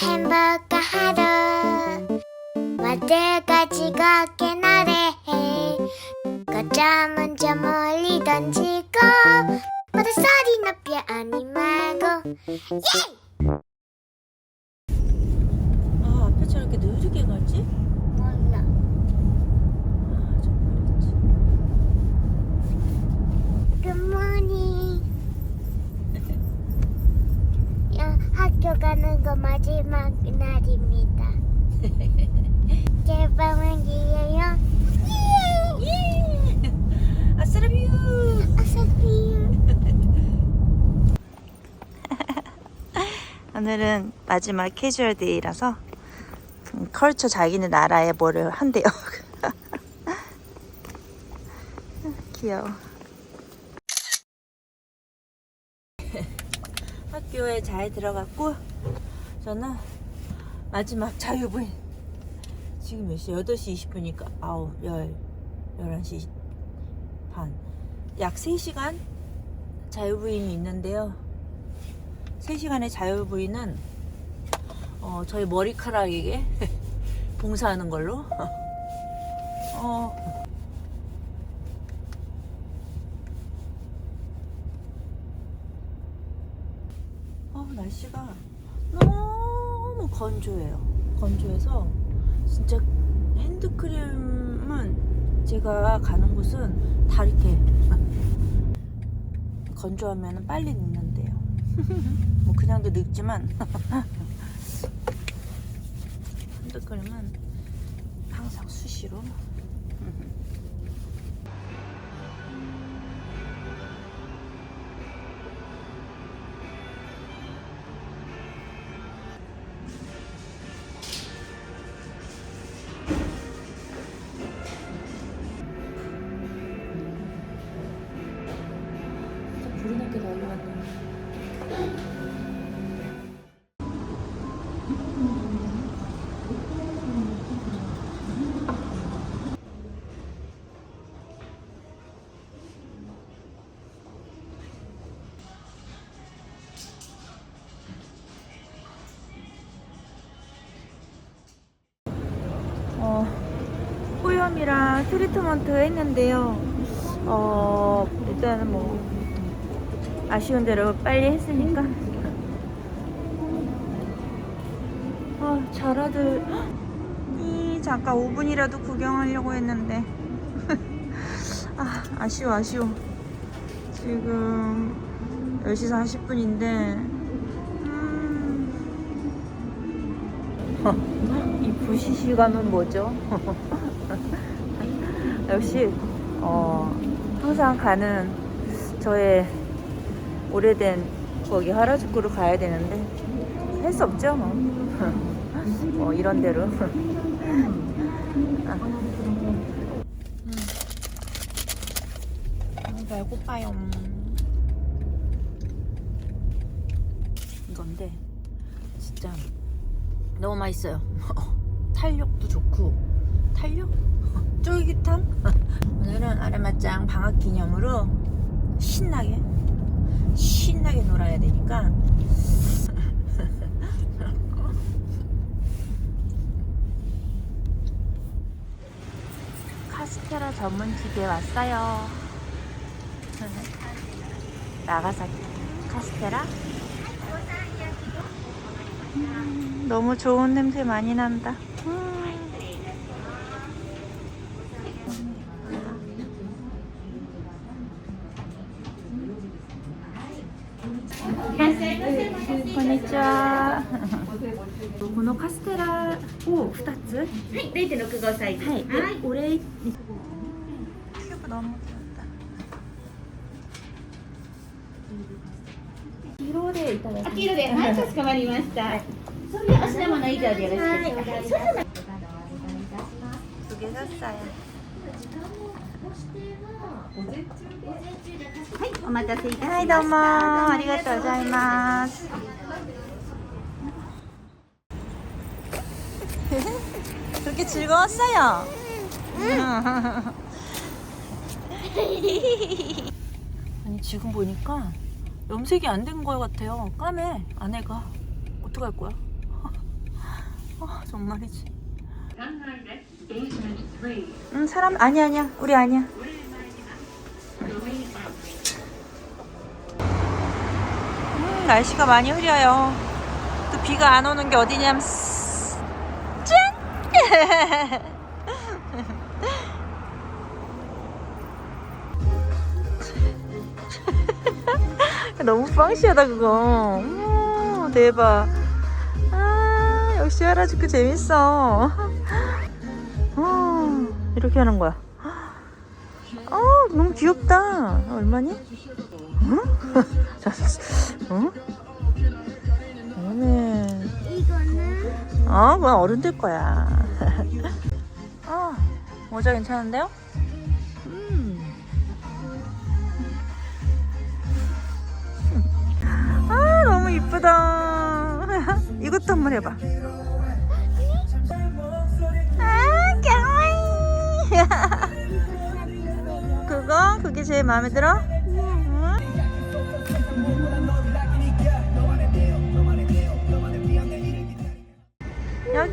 행복한 하루 모두가 즐겁게 노래해 거점은 저 멀리 던지고 모두 소리 높여 아니 말고. 예! 아 앞에 차 이렇게 느리게 가지? 몰라 아 정말이지 굿모닝 야, 학교 가는 거 마지막 날입니다. 제발만 기회요. 예! 아싸라뷰 어서오세요 오늘은 마지막 캐주얼 데이라서 음, 컬처 자기네 나라에 뭐를 한대요. 귀여워 학교에 잘 들어갔고 저는 마지막 자유부인. 지금 몇 시? 8시 20분이니까 아우 열 11시 반. 약 3시간 자유부인이 있는데요. 3시간의 자유부인은 어, 저희 머리카락에게 봉사하는 걸로. 어, 어, 날씨가 너무 건조해요. 건조해서 진짜 핸드크림은 제가 가는 곳은 다 이렇게 건조하면 빨리 늙는데요. 뭐 그냥도 늙지만 핸드크림은 항상 수시로 뿌염이랑 트리트먼트 했는데요. 어, 일단은 뭐, 아쉬운 대로 빨리 했으니까. 아, 자라들. 이, 잠깐 5분이라도 구경하려고 했는데. 아, 아쉬워, 아쉬워. 지금 10시 40분인데. 음... 이 부시 시간은 뭐죠? 역시 어, 항상 가는 저의 오래된 거기 하라주쿠로 가야 되는데 할 수 없죠 뭐. 뭐 이런 대로. 아. 음. 배고파요. 이건데 진짜 너무 맛있어요. 탄력도 좋고 탄력? 쫄깃함? 오늘은 아라마짱 방학 기념으로 신나게 신나게 놀아야 되니까 카스테라 전문집에 왔어요. 나가사키 카스테라 음, 너무 좋은 냄새 많이 난다. んにちは。このカステラを二つ。はい、零点六五歳。はい。はい、お礼。黄色でいただきます。黄色で、はい、かしこまりました。はい、それでお品物以上でよろしくお願いします。はい、お待たせいたしました。はい、どうもありがとうございます。 즐거웠어요. 아니 지금 보니까 염색이 안 된 거 같아요. 까매 아내가 어떡할 거야? 아 정말이지. 응 사람 아니 아니야 우리 아니야. 음 날씨가 많이 흐려요. 또 비가 안 오는 게 어디냐면. 너무 뻥시하다 그거. 오, 대박. 아 역시 하라주쿠 재밌어. 어, 이렇게 하는 거야. 어 너무 귀엽다. 얼마니? 응? 자, 어, 그건 어른들 거야. 어, 모자 괜찮은데요? 음. 아, 너무 이쁘다. 이것도 한번 해봐. 아, 가와이. 그거? 그게 제일 마음에 들어?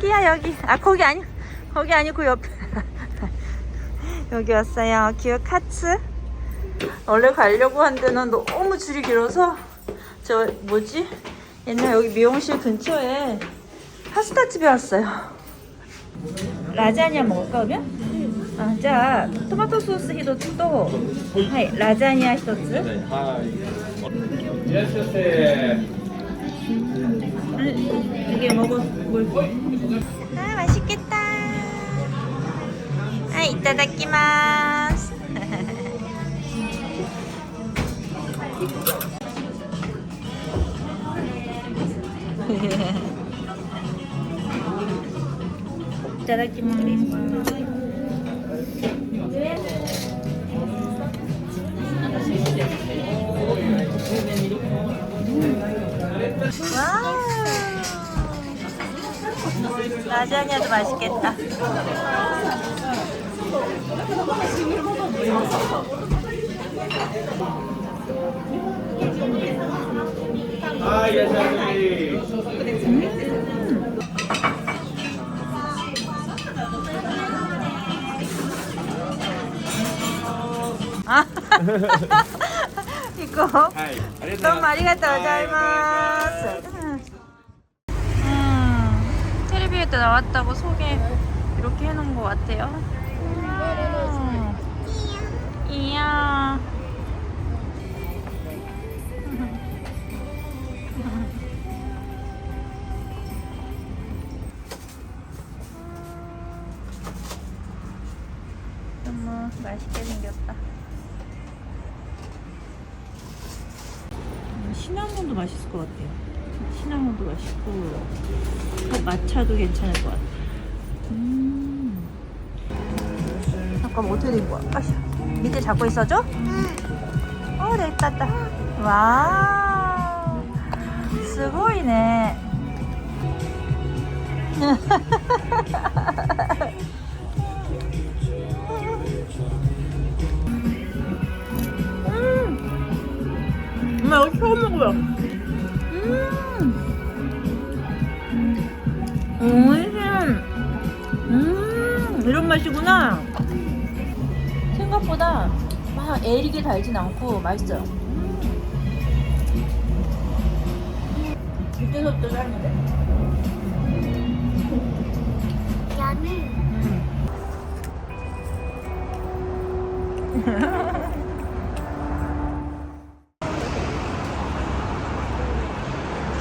여기야 여기 아 거기 아니 거기 아니고 옆에 여기 왔어요 기어카츠 원래 가려고 한 데는 너무 줄이 길어서 저 뭐지 옛날 여기 미용실 근처에 파스타 집에 왔어요 라자냐 먹을까 그러면? 아, じゃあトマトソース一つとはいラザニア一つはい。いらっしゃいませ。 이게 먹어 뭘? 아 맛있겠다. 아 이따다키마스. 이따다키마스. 라자냐도 맛있겠다.はい、いらっしゃいませ。 아, 이거 はい、ありがとうござい 너무 ます。 텔레비에도 나왔다고 소개 이렇게 해놓은 것 같아요. 음, 이야. 너무 맛있게 생겼다. 음, 시나몬도 맛있을 것 같아요. 시나몬도 맛있고 그 마차도 괜찮을 것 같아 음. 잠깐만 어떻게 된 거야? 아씨 밑에 잡고 있어줘? 응. 어 됐다 됐다 응. 와 스고이네 음. 나 이거 처음 먹어요 맛이구나. 생각보다 막 애리게 달진 않고 맛있어요. 밑에서부터 삶는데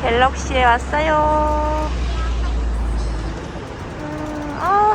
갤럭시에 왔어요. 음, 아,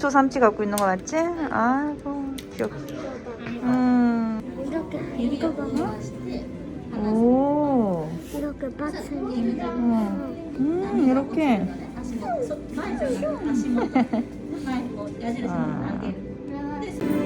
속초 삼치 갖고 있는 거 맞지? 아이고, 귀엽. 음. 이렇게 봐봐 오. 이렇게 박스니 음, 음 이렇게. そ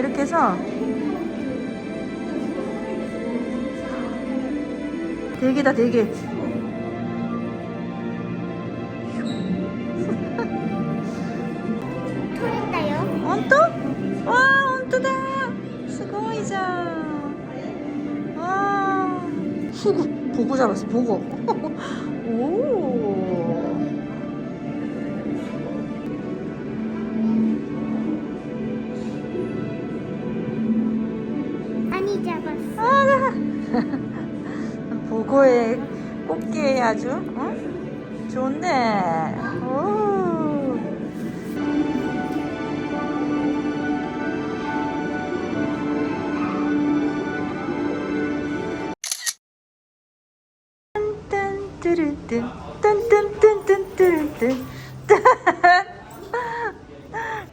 이렇게 해서 대게다 대게 토린다요? 온토? 와 온토다. 수고이자 와. 후구 보고 잡았어 보고. 오. 보고에 꽃게 아주 어? 좋네 오.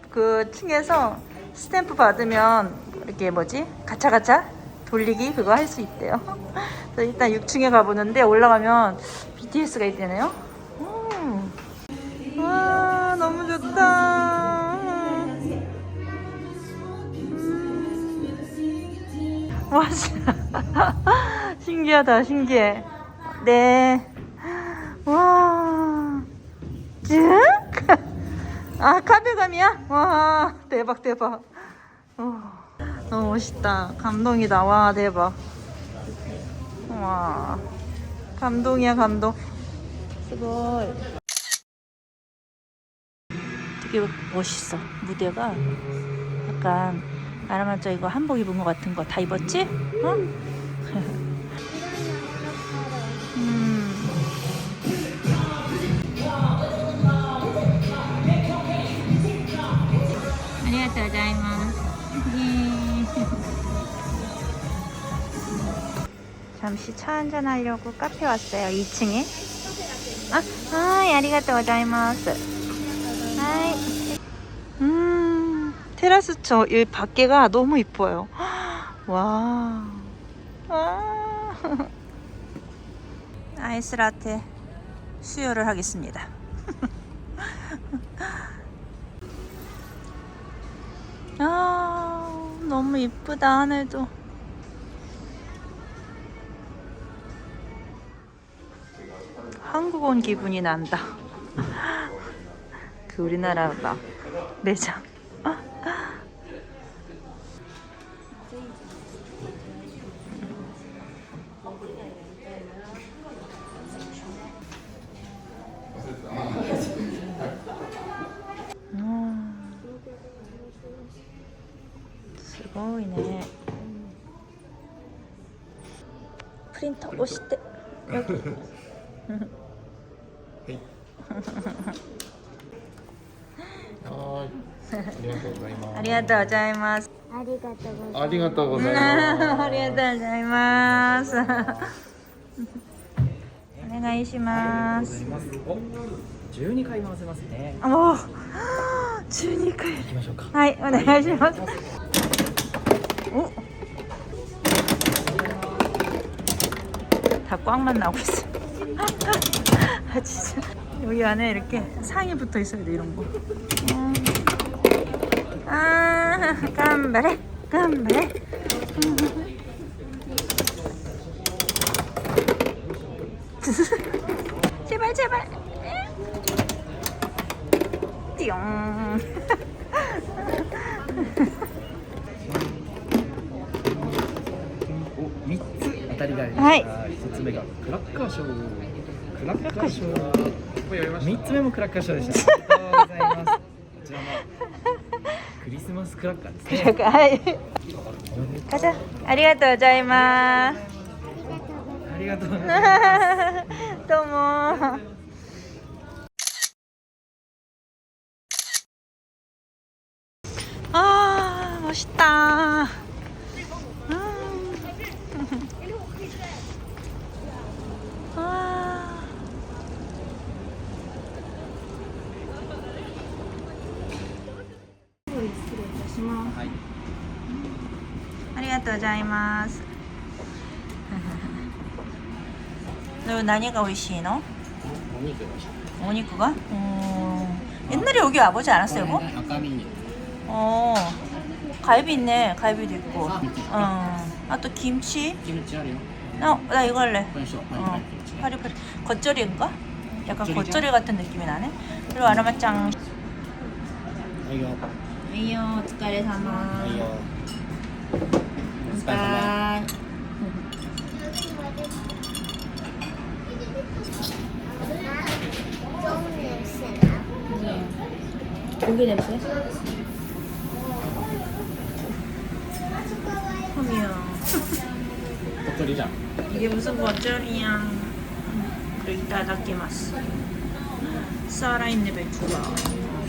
그 층에서 스탬프 받으면 이렇게 뭐지 가차가차 돌리기 그거 할 수 있대요. 일단 6층에 가보는데 올라가면 BTS가 있대네요. 음. 와 너무 좋다. 음. 와 신기하다 신기해. 네. 와. 증? 아 카베감이야? 와 대박 대박. 어, 너무 멋있다. 감동이다. 와 대박. 와 감동이야 감동. 수고이. 되게 멋있어 무대가 약간 아라마짜 이거 한복 입은 것 같은 거 다 입었지? 응? 잠시 차 한잔 하려고 카페 왔어요. 2층에. 아, 하이, 아리가또 고자이마스. 하이. 음, 테라스 저, 이 밖에가 너무 이뻐요. 와. 와. 아이스 라테 수요를 하겠습니다. 아, 너무 이쁘다, 하늘도. 한국 온 기분이 난다. 그 우리나라 막 매장. とうございます。ありがとうございます。ありがとうございます。ありがとうございます。お願いします。十二回回せますね。おお、十二回。行きましょうか。はい、お願いします。お。다 꽝만 나오고 있 어. 아 진짜 여기 안에 이렇게 상이 붙어 있어야 돼 이런 거. 아. 깜발해, 깜발해. 제발 제발. 띠용. お、三つ当たりがありまはいした。一つ目がクラッカーショー。クラッカーショー。三つ目もクラッカーショーでした。 クリスマスクラッカーですね。はい。課長、ありがとうございます。ありがとうございます。どうも。ああ、押したとうございます。너何が美味しいの? お肉がし 오니쿠가? 음, 옛날에 여기 와보지 않았어요, 뭐? 赤身肉 어, 갈비 있네. 갈비도 있고. 어, 아, 또 김치? キムチあるよ 어, 나 이거 할래. これにしようパリ 어, パリキムチ 파리파리. 겉절이인가? 약간 겉절이죠? 겉절이 같은 느낌이 나네. 그리고 아라마짱. はいよ 이요, お疲れ様. はいよお疲れ様 바이. 좋 아. 고기 냄새? 험이야. 겉절이자. 이게 무슨 겉절이야. 그리고 이따 닦게 맛. 살아있는 배추가.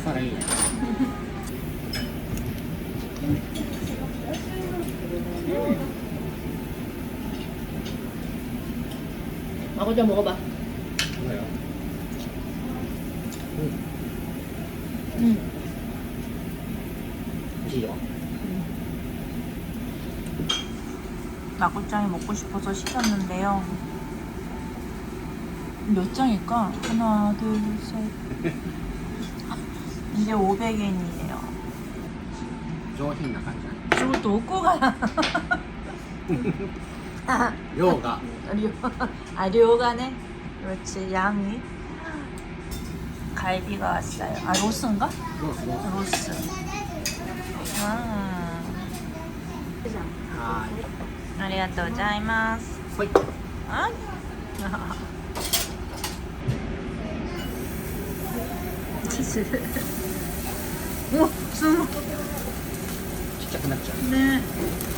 살아있네. 아버지 먹어봐. 뭐야? 음. 나골장이 음. 먹고 싶어서 시켰는데요. 몇 장일까? 하나, 둘, 셋. 이제 500엔이에요. 좋은 나간장. 저도 오고 가라. 量が。あ量。がね。그렇지양이갈비가왔어요아로스인가ロス로 스, 로 스. 아, ありがとうございます。はい。あチスおすごちっちゃくなっちゃう。ね。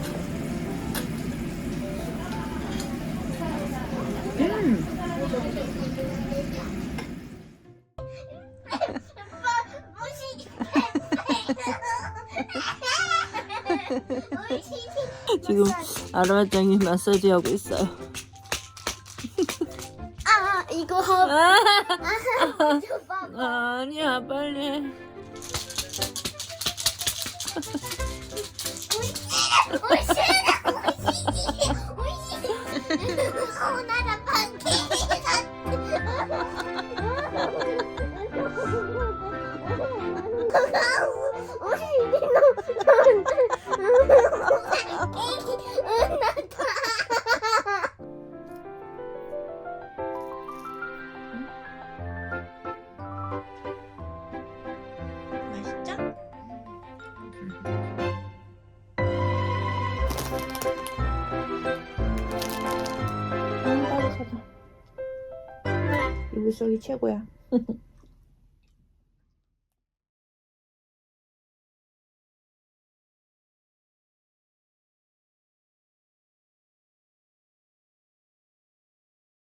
지금 아로마짱이 마사지 하고 있어요. 아 이거 아, 이거 봐봐. 아니야 빨리. 최고야.